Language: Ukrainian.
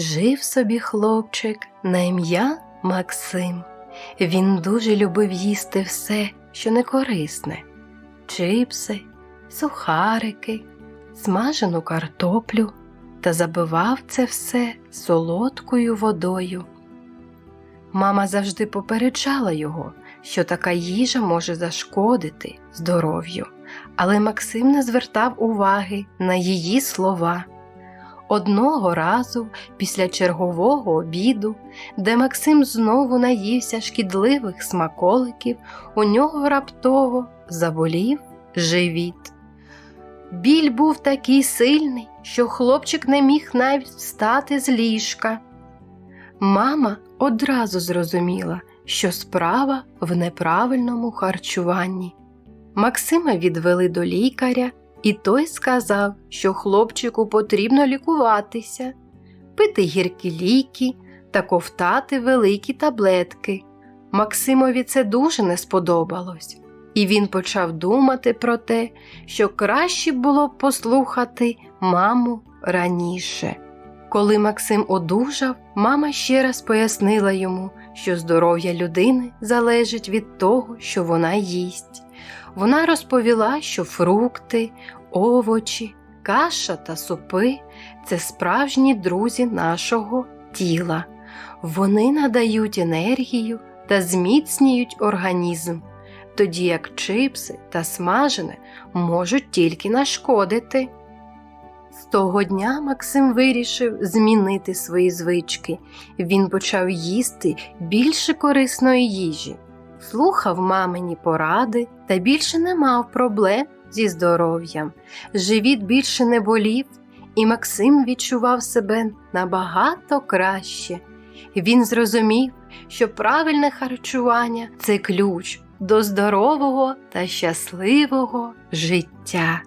Жив собі хлопчик на ім'я Максим. Він дуже любив їсти все, що не корисне: чипси, сухарики, смажену картоплю та забивав це все солодкою водою. Мама завжди попереджала його, що така їжа може зашкодити здоров'ю, але Максим не звертав уваги на її слова. Одного разу, після чергового обіду, де Максим знову наївся шкідливих смаколиків, у нього раптово заболів живіт. Біль був такий сильний, що хлопчик не міг навіть встати з ліжка. Мама одразу зрозуміла, що справа в неправильному харчуванні. Максима відвели до лікаря, і той сказав, що хлопчику потрібно лікуватися, пити гіркі ліки та ковтати великі таблетки. Максимові це дуже не сподобалось, і він почав думати про те, що краще було б послухати маму раніше. Коли Максим одужав, мама ще раз пояснила йому, що здоров'я людини залежить від того, що вона їсть. Вона розповіла, що фрукти, овочі, каша та супи це справжні друзі нашого тіла. Вони надають енергію та зміцнюють організм, тоді як чипси та смажене можуть тільки нашкодити. З того дня Максим вирішив змінити свої звички. Він почав їсти більше корисної їжі, слухав мамині поради та більше не мав проблем зі здоров'ям. Живіт більше не болів, і Максим відчував себе набагато краще. Він зрозумів, що правильне харчування це ключ до здорового та щасливого життя.